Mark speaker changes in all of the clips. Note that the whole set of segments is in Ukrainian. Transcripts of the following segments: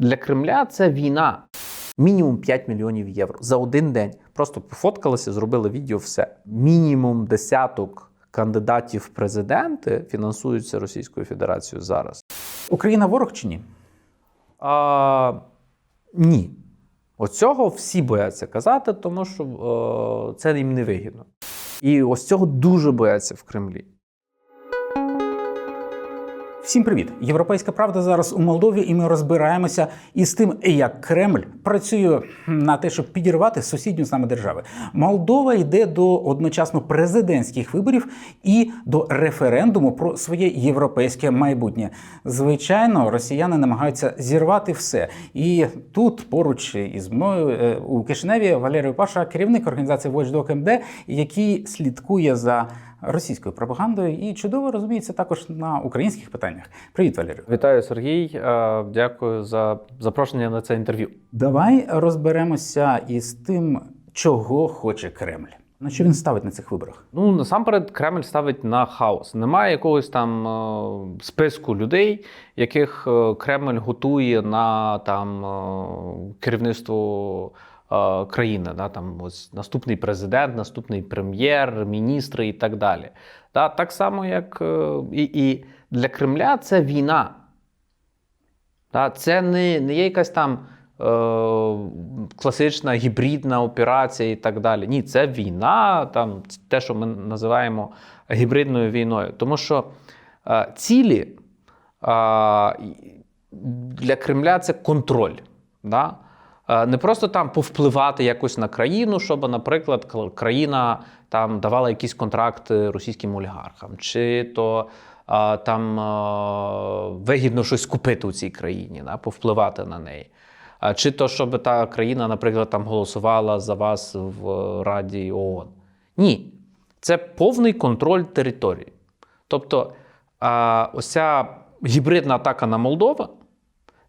Speaker 1: Для Кремля це війна. Мінімум 5 мільйонів євро за один день. Просто пофоткалися, зробили відео, все. Мінімум десяток кандидатів в президенти фінансуються Російською Федерацією зараз.
Speaker 2: Україна ворог чи ні?
Speaker 1: А, ні. Оцього всі бояться казати, тому що е, це їм не вигідно. І ось цього дуже бояться в Кремлі.
Speaker 2: Всім привіт! Європейська правда зараз у Молдові, і ми розбираємося із тим, як Кремль працює на те, щоб підірвати сусідню нами держави. Молдова йде до одночасно президентських виборів і до референдуму про своє європейське майбутнє. Звичайно, росіяни намагаються зірвати все. І тут поруч із мною е, у Кишиневі Валерій Паша, керівник організації Watchdog МД, який слідкує за російською пропагандою і чудово розуміється також на українських питаннях. Привіт, Валерію.
Speaker 1: Вітаю, Сергій. Е, Дякую за запрошення на це інтерв'ю.
Speaker 2: Давай розберемося із тим, чого хоче Кремль. На що він ставить на цих виборах?
Speaker 1: Ну насамперед, Кремль ставить на хаос. Немає якогось там е, списку людей, яких е, Кремль готує на там е, керівництво е, країни. Да? Там ось наступний президент, наступний прем'єр, міністри і так далі. Да? Так само, як е, і, і для Кремля це війна. Да? Це не, не є якась там. е, Класична гібридна операція і так далі. Ні, це війна, там те, що ми називаємо гібридною війною. Тому що е, цілі е, для Кремля це контроль. Да? Е, Не просто там повпливати якось на країну, щоб, наприклад, країна там давала якісь контракти російським олігархам, чи то е, там е, вигідно щось купити у цій країні, да? повпливати на неї. Чи то, щоб та країна, наприклад, там голосувала за вас в Раді ООН. Ні. Це повний контроль території. Тобто, ось гібридна атака на Молдову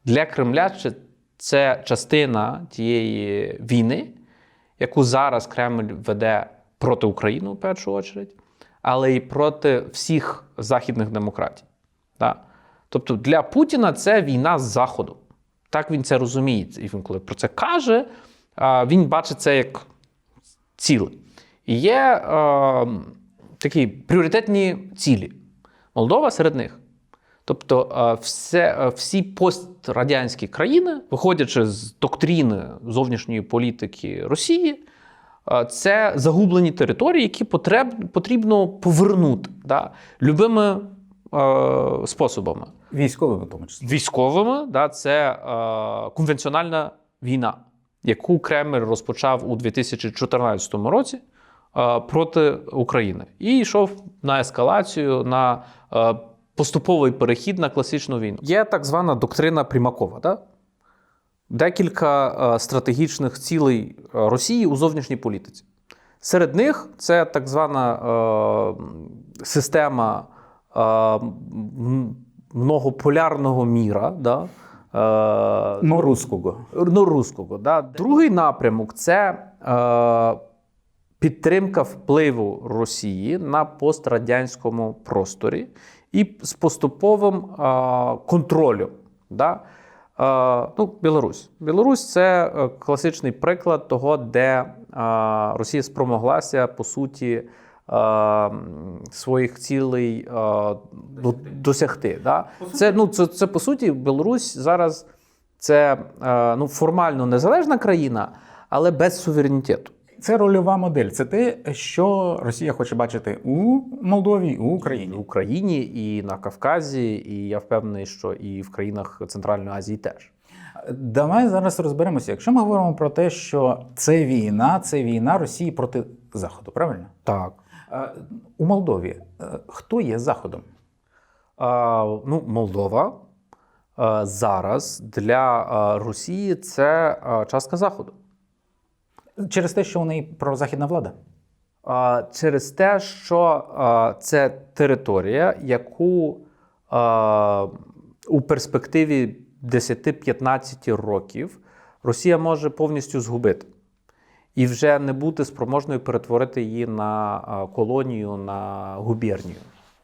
Speaker 1: для Кремля це частина тієї війни, яку зараз Кремль веде проти України в першу чергу, але й проти всіх західних демократій. Да? Тобто для Путіна це війна з Заходу. Так він це розуміє. І він, коли про це каже, він бачить це як ціле. І є е, такі пріоритетні цілі. Молдова серед них. Тобто е, все, е, всі пострадянські країни, виходячи з доктрини зовнішньої політики Росії, е, це загублені території, які потреб, потрібно повернути да, любими е, способами
Speaker 2: Військовими, в тому числі.
Speaker 1: військовими, да, це е, конвенціональна війна, яку Кремль розпочав у 2014 році е, проти України, і йшов на ескалацію, на е, поступовий перехід на класичну війну. Є так звана доктрина Примакова. Да? Декілька е, стратегічних цілей е, Росії у зовнішній політиці. Серед них це так звана е, система е, многополярного міра. Да? Е,
Speaker 2: Норусского.
Speaker 1: ну, руського. Да? Другий напрямок це е, підтримка впливу Росії на пострадянському просторі і з поступовим контролем. Да? Ну, Білорусь. Білорусь це е, класичний приклад того, де Росія спромоглася по суті. Своїх цілей до- досягти. Да? Це, ну, це, це по суті Білорусь зараз це е, ну, формально незалежна країна, але без суверенітету.
Speaker 2: Це рольова модель. Це те, що Росія хоче бачити у Молдові, у
Speaker 1: В
Speaker 2: Україні.
Speaker 1: Україні і на Кавказі, і я впевнений, що і в країнах Центральної Азії теж.
Speaker 2: Давай зараз розберемося. Якщо ми говоримо про те, що це війна, це війна Росії проти Заходу, правильно?
Speaker 1: Так.
Speaker 2: Е, У Молдові е, хто є Заходом?
Speaker 1: А, ну, Молдова а, зараз для Росії це частка Заходу.
Speaker 2: Через те, що у неї прозахідна влада.
Speaker 1: Через те, що це територія, яку у перспективі 10-15 років Росія може повністю згубити і вже не бути спроможною перетворити її на колонію, на губернію.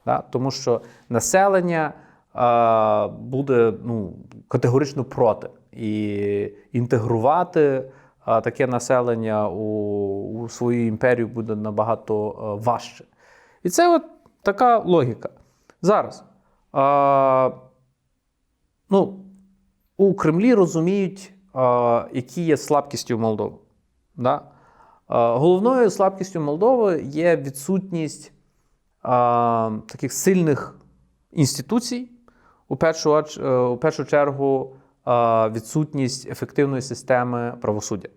Speaker 1: Да? Тому що населення а, буде ну, категорично проти. і інтегрувати таке населення у, у свою імперію буде набагато важче. І це от така логіка. Зараз. А, ну, у Кремлі розуміють, а, які є слабкості у Молдови. Да? А, головною слабкістю Молдови є відсутність а, таких сильних інституцій, у першу, е, у першу чергу, а, відсутність ефективної системи правосуддя.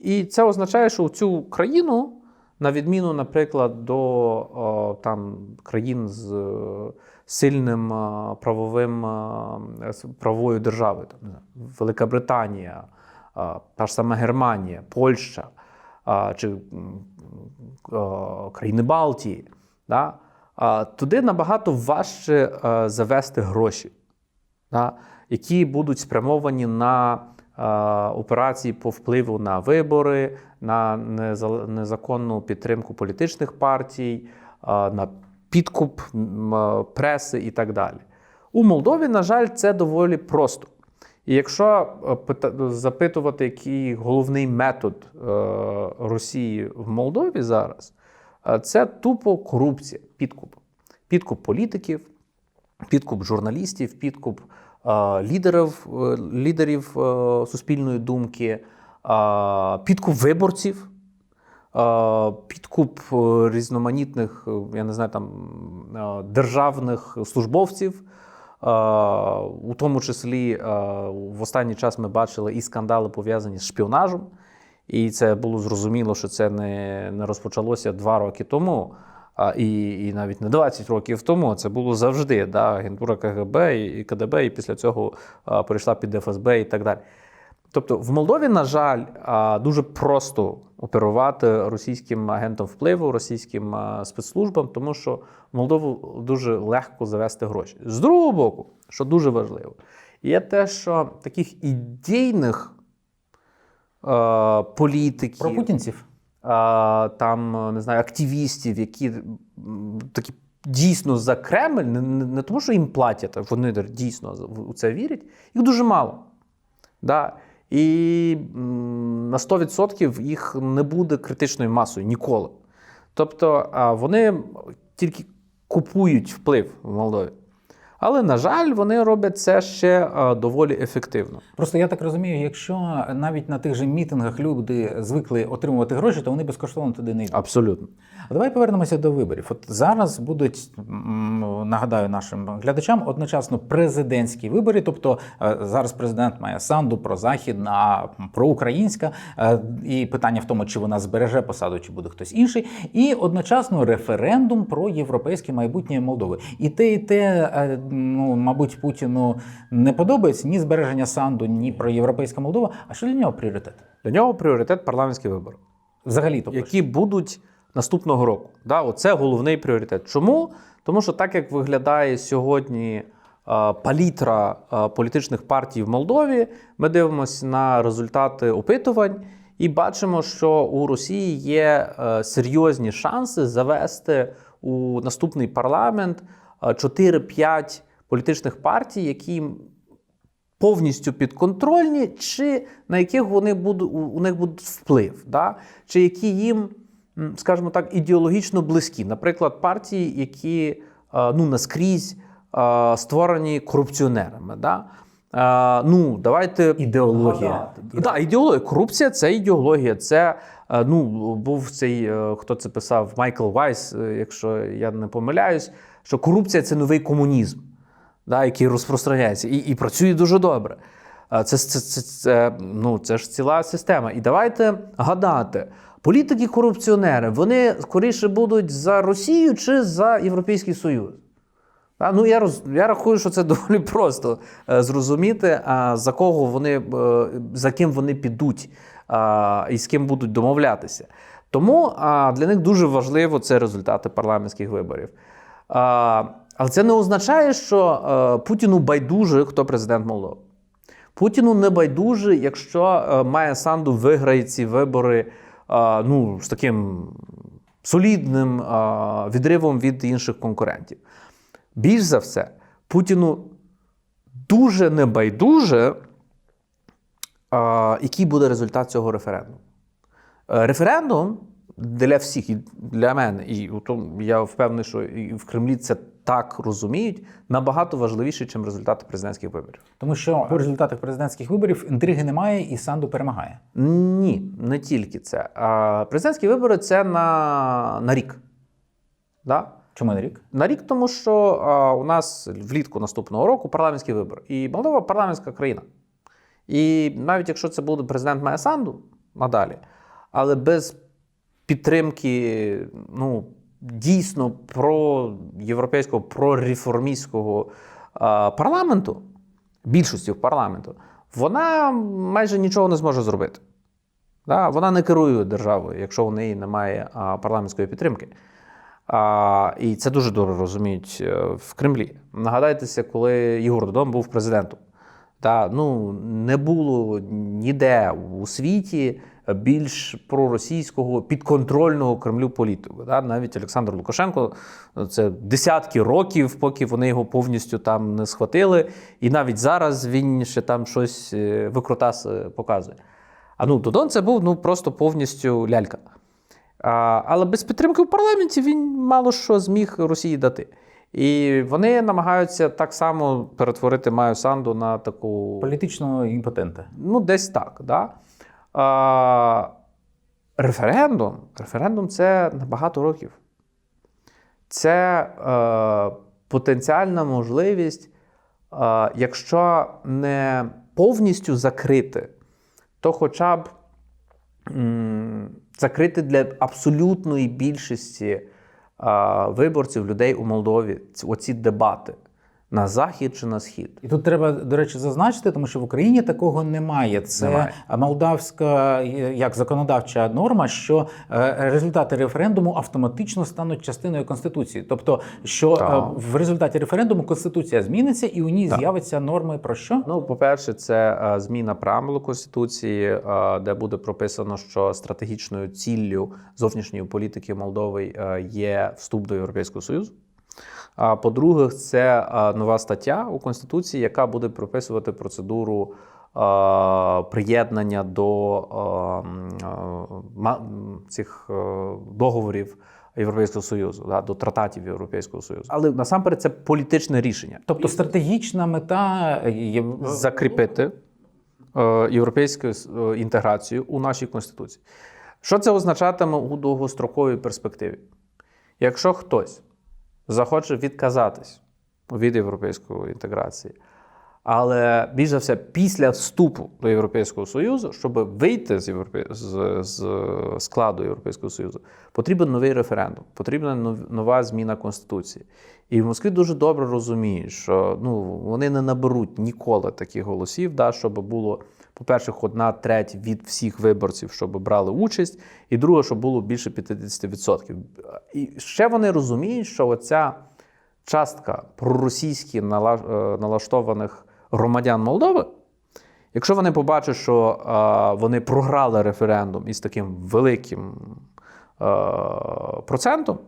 Speaker 1: І це означає, що цю країну, на відміну, наприклад, до там, країн з е, сильним правовим правовою державою, Велика Британія, та ж сама Германія, Польща чи країни Балтії, да? туди набагато важче е, завести гроші які будуть спрямовані на е, операції по впливу на вибори, на неза- незаконну підтримку політичних партій, е, на підкуп е, преси і так далі. У Молдові, на жаль, це доволі просто. І якщо запитувати, який головний метод Росії в Молдові зараз, це тупо корупція, підкуп. Підкуп політиків, підкуп журналістів, підкуп лідерів, е, лідерів е, суспільної думки, е, підкуп виборців, е, підкуп е, різноманітних, е, я не знаю, там е, державних службовців. Е, У тому числі е, в останній час ми бачили і скандали пов'язані з шпіонажем. І це було зрозуміло, що це не, не розпочалося два роки тому, а, і, і навіть не 20 років тому. Це було завжди. Да? Агентура КГБ і, КДБ, і після цього а, перейшла під ФСБ і так далі. Тобто в Молдові, на жаль, а, дуже просто оперувати російським агентом впливу, російським а, спецслужбам, тому що в Молдову дуже легко завести гроші. З другого боку, що дуже важливо, є те, що таких ідейних е, політиків,
Speaker 2: Про путінців.
Speaker 1: а, там, не знаю, активістів, які такі дійсно за Кремль, не, не, тому, що їм платять, а вони дійсно в це вірять, їх дуже мало. Да. І на 100% їх не буде критичною масою ніколи. Тобто вони тільки купують вплив в Молдові. Але, на жаль, вони роблять це ще доволі ефективно.
Speaker 2: Просто я так розумію, якщо навіть на тих же мітингах люди звикли отримувати гроші, то вони безкоштовно туди не йдуть.
Speaker 1: Абсолютно.
Speaker 2: А Давай повернемося до виборів. От зараз будуть нагадаю нашим глядачам одночасно президентські вибори. Тобто е, зараз президент має санду про західна, проукраїнська, е, і питання в тому, чи вона збереже посаду, чи буде хтось інший, і одночасно референдум про європейське майбутнє Молдови. І те, і те, е, ну мабуть, Путіну не подобається ні збереження санду, ні про європейська Молдова. А що для нього пріоритет?
Speaker 1: Для нього пріоритет парламентські вибори.
Speaker 2: Взагалі, тобто
Speaker 1: які будуть наступного року. Да, оце головний пріоритет. Чому? Тому що так як виглядає сьогодні е, палітра е, політичних партій в Молдові, ми дивимося на результати опитувань і бачимо, що у Росії є е, серйозні шанси завести у наступний парламент е, 4-5 політичних партій, які повністю підконтрольні, чи на яких вони будуть, у них буде вплив, да? чи які їм, скажімо так, ідеологічно близькі. Наприклад, партії, які е, ну, наскрізь е, створені корупціонерами. Да? Е, Ну, давайте
Speaker 2: ідеологія.
Speaker 1: Да, ідеологія. Корупція це ідеологія. Це ну, був цей, хто це писав, Майкл Вайс, якщо я не помиляюсь, що корупція це новий комунізм, да, який розпространяється і, і працює дуже добре. Е, Це, це, це, це, ну, це ж ціла система. І давайте гадати. Політики-корупціонери, вони скоріше будуть за Росію чи за Європейський Союз. А, ну, я, роз, я рахую, що це доволі просто е, зрозуміти, а, за кого вони, е, за ким вони підуть а, і з ким будуть домовлятися. Тому а, для них дуже важливо це результати парламентських виборів. Але це не означає, що е, Путіну байдуже, хто президент Молдови. Путіну не байдуже, якщо е, Майя Санду виграє ці вибори е, ну, з таким солідним відривом від інших конкурентів. Більш за все, Путіну дуже небайдуже, а, який буде результат цього референдуму. Референдум для всіх, і для мене, і я впевнений, що і в Кремлі це так розуміють, набагато важливіше, ніж результати президентських виборів.
Speaker 2: Тому що по результатах президентських виборів інтриги немає і Санду перемагає.
Speaker 1: Ні, не тільки це. А президентські вибори це на, на рік. Да?
Speaker 2: Чому не рік?
Speaker 1: На рік, тому що а, у нас влітку наступного року парламентські вибори. І Молдова парламентська країна. І навіть якщо це буде президент має Санду надалі, але без підтримки ну, дійсно про європейського, прореформістського парламенту, більшості в парламенту, вона майже нічого не зможе зробити. Да? Вона не керує державою, якщо у неї немає парламентської підтримки. А, і це дуже добре розуміють е, в Кремлі. Нагадайтеся, коли Ігор Додон був президентом. Та, ну, не було ніде у світі більш проросійського підконтрольного Кремлю політику. Да? Навіть Олександр Лукашенко це десятки років, поки вони його повністю там не схватили. І навіть зараз він ще там щось е, викрутас е, показує. А ну, Додон це був ну, просто повністю лялька. А, але без підтримки в парламенті він мало що зміг Росії дати. І вони намагаються так само перетворити Маю Санду на таку.
Speaker 2: Політичного імпотента.
Speaker 1: Ну, десь так. Да? А, референдум. Референдум це на багато років. Це е, потенціальна можливість, е, якщо не повністю закрити, то хоча б м, закрити для абсолютної більшості а, виборців, людей у Молдові ці- оці дебати на захід чи на схід.
Speaker 2: І тут треба, до речі, зазначити, тому що в Україні такого немає. Це
Speaker 1: Немає.
Speaker 2: молдавська е, як законодавча норма, що е, результати референдуму автоматично стануть частиною конституції. Тобто, що е,
Speaker 1: Так.
Speaker 2: в результаті референдуму конституція зміниться, і у ній
Speaker 1: Так.
Speaker 2: з'явиться норми про що?
Speaker 1: Ну, по-перше, це зміна преамбули Конституції, де буде прописано, що стратегічною ціллю зовнішньої політики Молдови є вступ до Європейського Союзу. А по-друге, це е, нова стаття у Конституції, яка буде прописувати процедуру е, приєднання до е, е, цих е, договорів Європейського Союзу, да, до трататів Європейського Союзу. Але насамперед це політичне рішення.
Speaker 2: Тобто стратегічна мета є
Speaker 1: закріпити е, європейську е, інтеграцію у нашій конституції. Що це означатиме у довгостроковій перспективі? Якщо хтось захоче відказатись від європейської інтеграції, але більш за все після вступу до Європейського Союзу, щоб вийти з, Європе... з, з складу Європейського Союзу, потрібен новий референдум, потрібна нов- нова зміна Конституції. І в Москві дуже добре розуміють, що ну, вони не наберуть ніколи таких голосів, да, щоб було, по-перше, одна треть від всіх виборців, щоб брали участь, і друге, щоб було більше 50%. І ще вони розуміють, що оця частка проросійськи е, налаштованих громадян Молдови, якщо вони побачать, що е, вони програли референдум із таким великим е, процентом,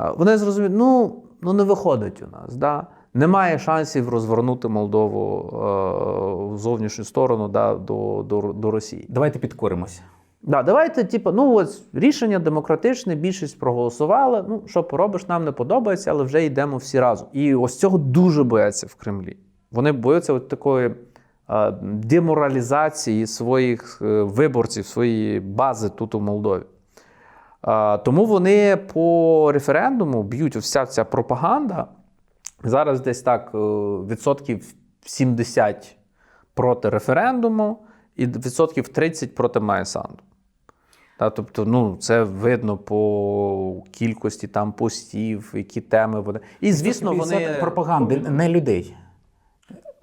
Speaker 1: е, вони зрозуміють, ну, ну не виходить у нас. Да? Немає шансів розвернути Молдову е, в зовнішню сторону да, до, до, до Росії.
Speaker 2: Давайте підкоримося.
Speaker 1: Да, давайте, типу, ну ось рішення демократичне, більшість проголосувала. Ну, що поробиш, нам не подобається, але вже йдемо всі разом. І ось цього дуже бояться в Кремлі. Вони бояться от такої деморалізації своїх е, виборців, своєї бази тут у Молдові. Тому вони по референдуму б'ють вся ця пропаганда. Зараз десь так е, відсотків 70 проти референдуму і відсотків 30 проти Майсанду. Та, тобто, ну, це видно по кількості там постів, які теми вони. І, звісно, вони.
Speaker 2: 50 пропаганди, не людей.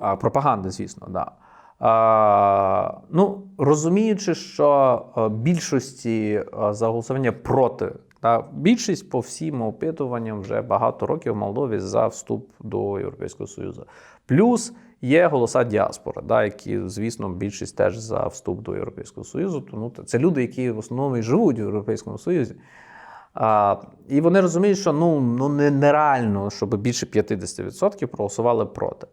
Speaker 1: А, пропаганди, звісно. Да. А, ну, розуміючи, що е, більшості е, за голосування проти, та, більшість по всім опитуванням вже багато років в Молдові за вступ до Європейського Союзу. Плюс є голоса діаспори, да, які, звісно, більшість теж за вступ до Європейського Союзу. Тому це люди, які в основному живуть в Європейському Союзі. А, і вони розуміють, що ну, ну не- нереально, щоб більше 50% проголосували проти.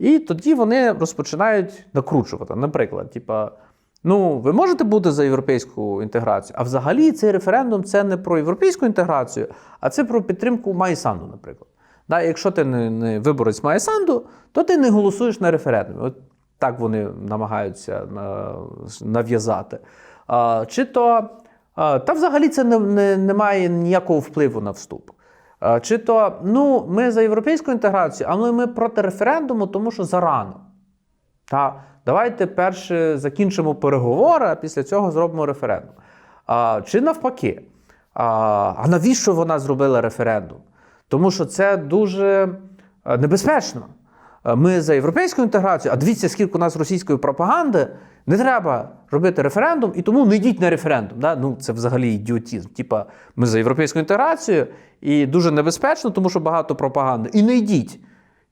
Speaker 1: І тоді вони розпочинають накручувати. Наприклад, типа, ну, ви можете бути за європейську інтеграцію, а взагалі цей референдум це не про європейську інтеграцію, а це про підтримку Майсанду, наприклад. Да, якщо ти не, не виборець Майсанду, то ти не голосуєш на референдумі. От так вони намагаються на- нав'язати. А, чи то, а, та взагалі це не, не, не має ніякого впливу на вступ. А, Чи то ну, ми за європейську інтеграцію, але ми проти референдуму, тому що зарано. Та, давайте перше закінчимо переговори, а після цього зробимо референдум. А, чи навпаки, а, а навіщо вона зробила референдум? Тому що це дуже е, небезпечно. Е, Ми за європейську інтеграцію, а дивіться, скільки у нас російської пропаганди, не треба робити референдум, і тому не йдіть на референдум. Да? Ну, це взагалі ідіотізм. Типа, ми за європейську інтеграцію, і дуже небезпечно, тому що багато пропаганди. І не йдіть.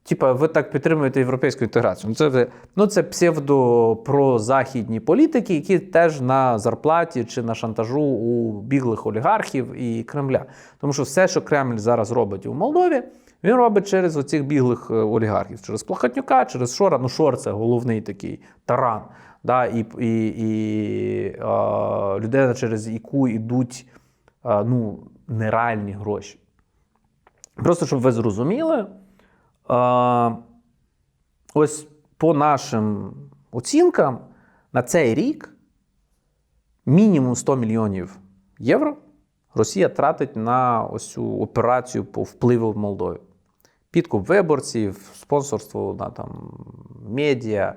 Speaker 1: Типа, ви так підтримуєте європейську інтеграцію. Ну, це, ну, це псевдопрозахідні політики, які теж на зарплаті чи на шантажу у біглих олігархів і Кремля. Тому що все, що Кремль зараз робить у Молдові, він робить через оцих біглих е, олігархів, через Плахатнюка, через Шора. Ну, Шор це головний такий таран. Да? І, і, і е, людина, через яку йдуть е, ну, нереальні гроші. Просто щоб ви зрозуміли. Е, ось по нашим оцінкам на цей рік мінімум 100 мільйонів євро Росія тратить на ось цю операцію по впливу в Молдові. Підкуп виборців, спонсорство на там, медіа.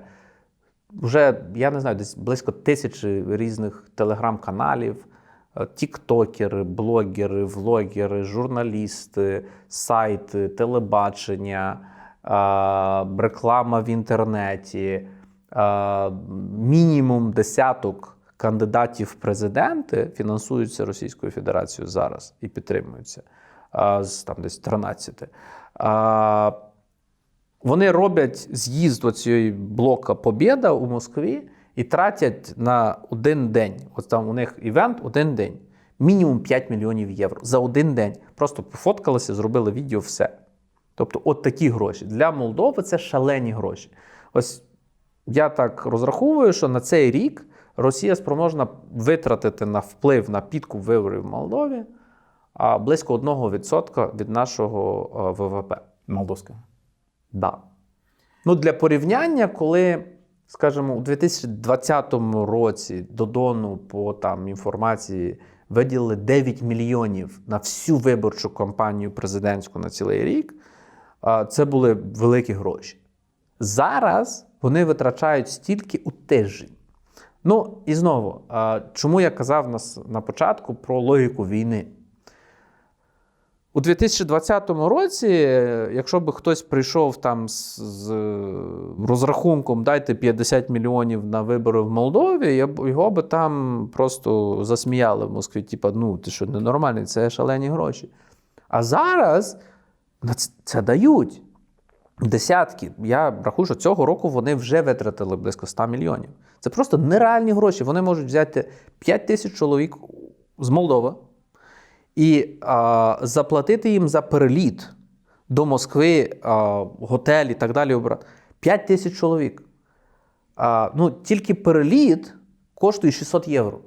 Speaker 1: Вже, я не знаю, десь близько тисячі різних телеграм-каналів, е, тіктокери, блогери, влогери, журналісти, сайти, телебачення, е, реклама в інтернеті, е, мінімум десяток кандидатів в президенти фінансуються Російською Федерацією зараз і підтримуються з там десь 13. Вони роблять з'їзд оцієї блока Побєда у Москві і тратять на один день. От там у них івент один день. Мінімум 5 мільйонів євро за один день. Просто пофоткалися, зробили відео, все. Тобто, от такі гроші. Для Молдови це шалені гроші. Ось я так розраховую, що на цей рік Росія спроможна витратити на вплив на підкуп виборів в Молдові близько 1% від нашого е, ВВП.
Speaker 2: Молдовська.
Speaker 1: Да. Ну, для порівняння, коли, скажімо, у 2020 році до Дону по там, інформації виділили 9 мільйонів на всю виборчу кампанію президентську на цілий рік, це були великі гроші. Зараз вони витрачають стільки у тиждень. Ну і знову, чому я казав на початку про логіку війни? У 2020 році, якщо би хтось прийшов там з, з розрахунком дайте 50 мільйонів на вибори в Молдові, його би там просто засміяли в Москві. Типа, ну ти що, ненормальний, це шалені гроші. А зараз це дають десятки. Я рахую, що цього року вони вже витратили близько 100 мільйонів. Це просто нереальні гроші. Вони можуть взяти 5 тисяч чоловік з Молдови і а, заплатити їм за переліт до Москви, а, готель і так далі. 5 тисяч чоловік. А, ну, тільки переліт коштує 600 євро.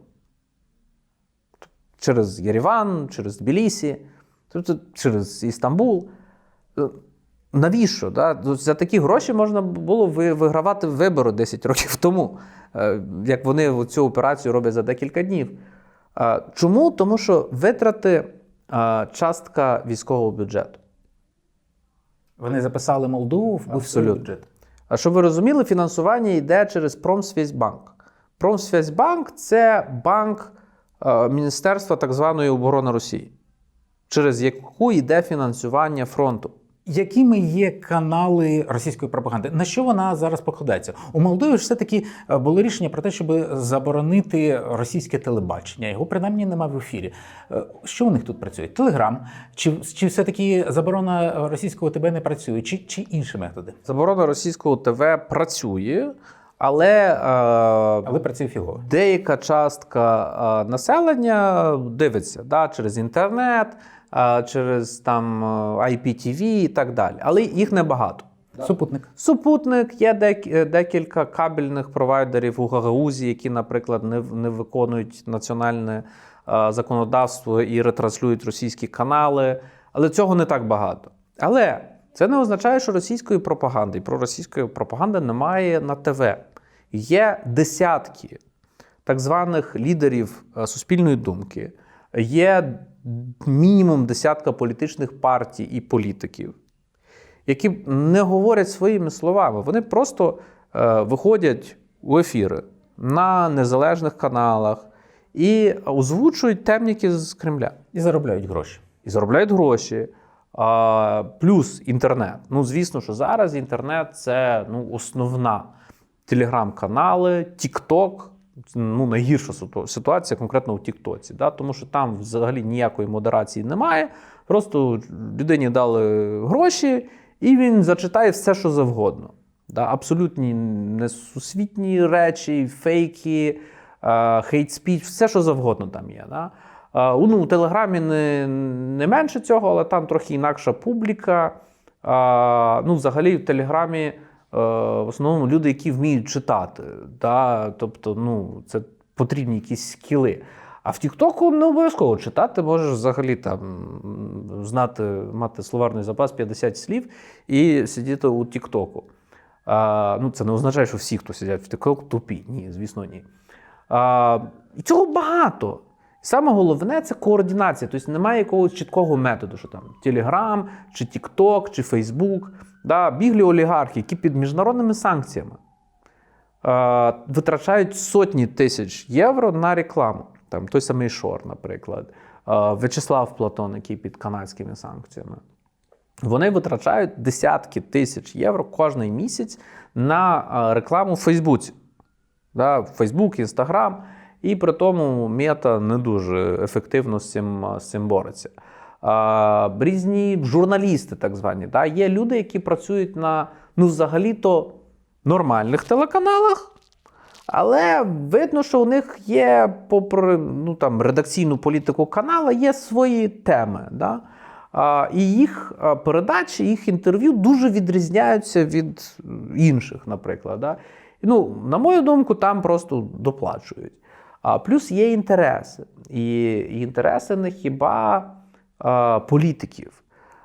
Speaker 1: Через Єреван, через Тбілісі, тобто через Істамбул. Е, Навіщо? Да? За такі гроші можна було вигравати вибори 10 років тому, е, як вони цю операцію роблять за декілька днів. Чому? Тому що витрати частка військового бюджету.
Speaker 2: Вони записали Молдову в
Speaker 1: Абсолютно.
Speaker 2: бюджет.
Speaker 1: А щоб ви розуміли, фінансування йде через Промсвязьбанк. Промсвязьбанк це банк Міністерства так званої оборони Росії, через яку йде фінансування фронту.
Speaker 2: Якими є канали російської пропаганди? На що вона зараз покладається? У Молдові ж все-таки е, було рішення про те, щоб заборонити російське телебачення. Його принаймні немає в ефірі. Е, Що у них тут працює? Телеграм? Чи, чи все-таки заборона російського ТБ не працює, чи, чи інші методи?
Speaker 1: Заборона російського ТВ працює, але е,
Speaker 2: Але працює фігово.
Speaker 1: деяка частка е, населення дивиться да, через інтернет, через там е, IPTV і так далі. Але їх небагато.
Speaker 2: Супутник.
Speaker 1: Супутник, є е, декілька кабельних провайдерів у Гагаузі, які, наприклад, не, не виконують національне е, законодавство і ретранслюють російські канали. Але цього не так багато. Але це не означає, що російської пропаганди і проросійської пропаганди немає на ТВ. Є десятки так званих лідерів суспільної думки, є мінімум десятка політичних партій і політиків, які не говорять своїми словами. Вони просто е, виходять у ефіри на незалежних каналах і озвучують темніки з Кремля.
Speaker 2: І заробляють гроші.
Speaker 1: І заробляють гроші. Плюс інтернет. Ну, звісно, що зараз інтернет це ну, основна. Телеграм-канали, TikTok. Ну, найгірша ситуація конкретно у Тіктоці, да? тому що там взагалі ніякої модерації немає. Просто людині дали гроші, і він зачитає все, що завгодно. Да? Абсолютні несусвітні речі, фейки, хейт-спіч, все, що завгодно там є. Да? А, Ну, у Телеграмі не, не менше цього, але там трохи інакша публіка. А, Ну, взагалі, в Телеграмі е, в основному люди, які вміють читати. Да? Тобто, ну, це потрібні якісь скіли. А в Тіктоку не обов'язково читати, можеш взагалі там знати, мати словарний запас 50 слів і сидіти у Тіктоку. Ну, це не означає, що всі, хто сидять в Тіктоку, тупі. Ні, звісно, ні. А, і цього багато. Саме головне це координація. Тобто немає якогось чіткого методу, що там Telegram, чи TikTok, чи Facebook. Да, біглі олігархи, які під міжнародними санкціями е, витрачають сотні тисяч євро на рекламу. Там той самий Шор, наприклад, е, В'ячеслав Платон, який під канадськими санкціями. Вони витрачають десятки тисяч євро кожний місяць на рекламу в Фейсбуці. Да, Фейсбук, Інстаграм. І при тому мета не дуже ефективно з цим, з цим бореться. А, різні журналісти, так звані. Да? Є люди, які працюють на ну, взагалі-то нормальних телеканалах, але видно, що у них є, попри ну, там, редакційну політику канала, є свої теми. Да? А, і їх передачі, їх інтерв'ю дуже відрізняються від інших, наприклад. Да? Ну, на мою думку, там просто доплачують. А плюс є інтереси. І інтереси не хіба а, політиків,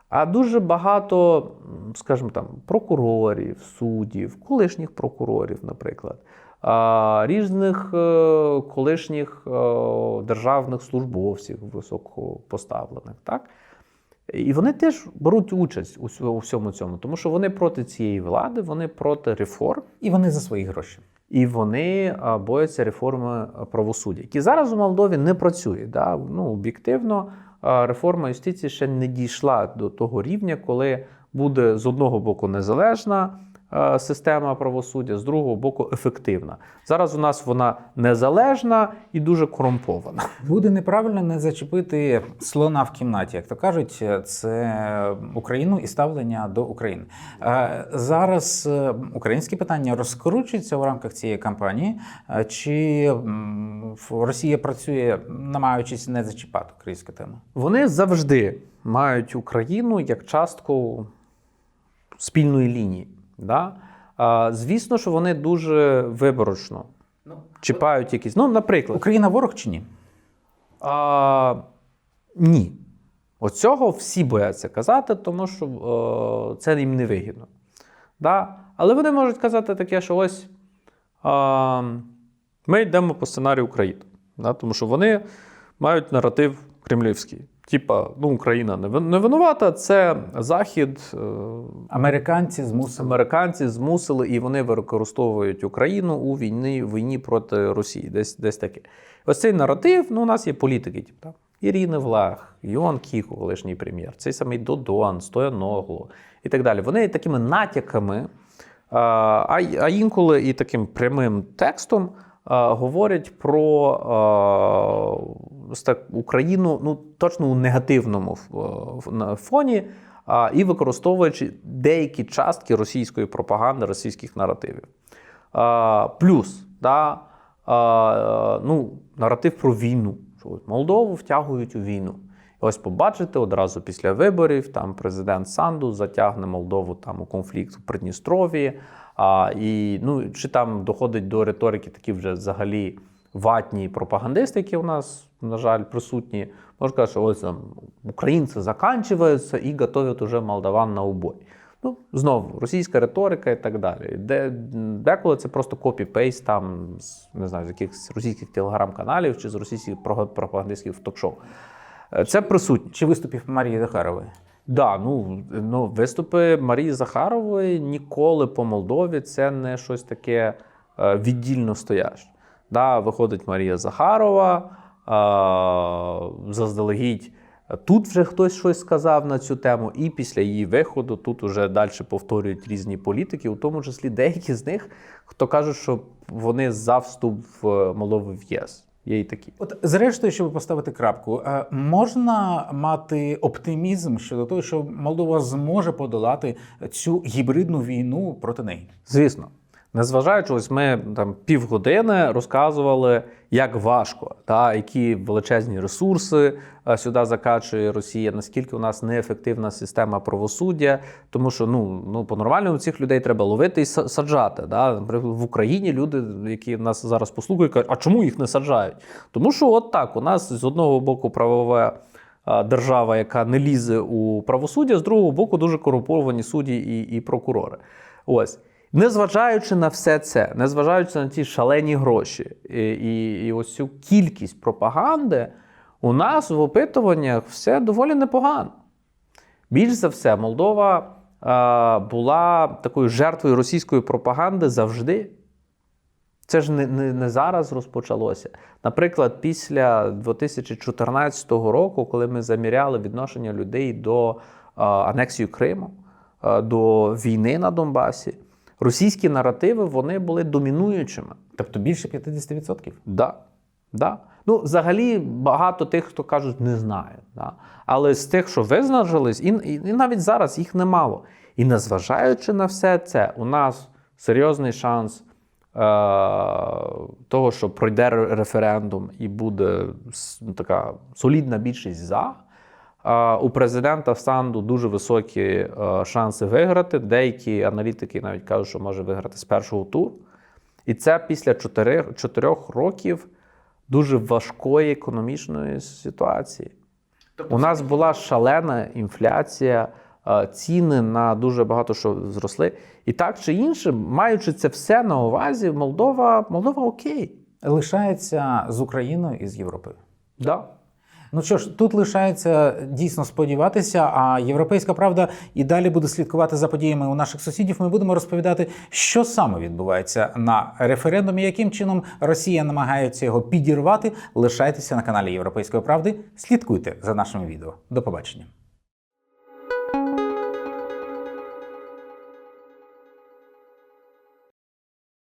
Speaker 1: а дуже багато, скажімо там, прокурорів, суддів, колишніх прокурорів, наприклад, а, різних е, колишніх е, державних службовців високопоставлених. Так? І вони теж беруть участь у всьому цьому, тому що вони проти цієї влади, вони проти реформ.
Speaker 2: І вони за свої гроші.
Speaker 1: І вони бояться реформи правосуддя, які зараз у Молдові не працюють. Да? Ну, об'єктивно, реформа юстиції ще не дійшла до того рівня, коли буде з одного боку незалежна система правосуддя, з другого боку ефективна. Зараз у нас вона незалежна і дуже корумпована.
Speaker 2: Буде неправильно не зачепити слона в кімнаті, як то кажуть, це Україну і ставлення до України. Е, Зараз е, українське питання розкручується в рамках цієї кампанії, е, чи Росія працює, намагаючись не зачіпати українську тему?
Speaker 1: Вони завжди мають Україну як частку спільної лінії. Да? А, звісно, що вони дуже виборочно чіпають якісь. Ну, наприклад,
Speaker 2: Україна ворог чи ні?
Speaker 1: а, ні. Оцього всі бояться казати, тому що е, це їм не вигідно. Да? Але вони можуть казати таке, що ось а, ми йдемо по сценарію України. Да? Тому що вони мають наратив кремлівський. Типа, ну, Україна не не винувата, це Захід, е,
Speaker 2: Американці змусили.
Speaker 1: американці змусили, і вони використовують Україну у війні, війні проти Росії. Десь, десь таке. Ось цей наратив, ну, у нас є політики, типу, там, Ірини Влах, Йон Кіко, колишній прем'єр, цей самий Додон, Стояногло і так далі. Вони такими натяками, а, а, інколи і таким прямим текстом говорять про Україну ну, точно у негативному на фоні. І використовуючи деякі частки російської пропаганди, російських наративів. Плюс да, ну, наратив про війну. Що Молдову втягують у війну. Ось побачите одразу після виборів, там президент Санду затягне Молдову там у конфлікт у Придністров'ї. А, і, ну, чи там доходить до риторики такі вже взагалі ватні пропагандисти, які у нас, на жаль, присутні. Можна сказати, що ось там українці заканчуються і готують уже молдаван на убой. Ну, знову, російська риторика і так далі. Де, деколи це просто копі-пейст там, не знаю, з якихось російських телеграм-каналів чи з російських про- пропагандистських ток-шоу. Е, Це присутнє.
Speaker 2: Чи виступів Марії Захарової?
Speaker 1: Да, ну, ну, виступи Марії Захарової ніколи по Молдові це не щось таке е, віддільно стояще. Да, виходить Марія Захарова, е, заздалегідь. Тут вже хтось щось сказав на цю тему, і після її виходу тут вже далі повторюють різні політики, у тому числі деякі з них, хто кажуть, що вони за вступ в Молдову в ЄС. Є і такі.
Speaker 2: От, зрештою, щоб поставити крапку, е, можна мати оптимізм щодо того, що Молдова зможе подолати цю гібридну війну проти неї.
Speaker 1: Звісно. Незважаючи, ось ми там півгодини розказували, як важко, та, які величезні ресурси е, сюди закачує Росія, наскільки у нас неефективна система правосуддя, тому що ну, ну по-нормальному цих людей треба ловити і саджати. Да? Наприклад, в Україні люди, які нас зараз послухають, кажуть, а чому їх не саджають? Тому що от так, у нас з одного боку правове держава, яка не лізе у правосуддя, з другого боку дуже корумповані судді і, і прокурори. Ось. Незважаючи на все це, незважаючи на ті шалені гроші і, і, і ось цю кількість пропаганди, у нас в опитуваннях все доволі непогано. Більш за все, Молдова е, була такою жертвою російської пропаганди завжди. Це ж не, не, не зараз розпочалося. Наприклад, після 2014 року, коли ми заміряли відношення людей до е, анексії Криму, е, до війни на Донбасі, російські наративи вони були домінуючими.
Speaker 2: Тобто більше 50%.
Speaker 1: Да. Да. Ну, взагалі, багато тих, хто кажуть, не знаю. Да. Але з тих, що визнажились, і, і, і навіть зараз їх немало. І незважаючи на все це, у нас серйозний шанс е- того, що пройде референдум і буде ну, така солідна більшість за. У президента Санду дуже високі е, шанси виграти. Деякі аналітики навіть кажуть, що може виграти з першого туру. І це після чотирьох, чотирьох років дуже важкої економічної ситуації. Тобто, У нас була шалена інфляція, е, ціни на дуже багато що зросли. І так чи інше, маючи це все на увазі, Молдова, Молдова окей.
Speaker 2: Лишається з Україною і з Європою.
Speaker 1: Да.
Speaker 2: Ну що ж, тут лишається дійсно сподіватися. А європейська правда і далі буде слідкувати за подіями у наших сусідів. Ми будемо розповідати, що саме відбувається на референдумі, яким чином Росія намагається його підірвати. Лишайтеся на каналі Європейської правди. Слідкуйте за нашими відео. До побачення.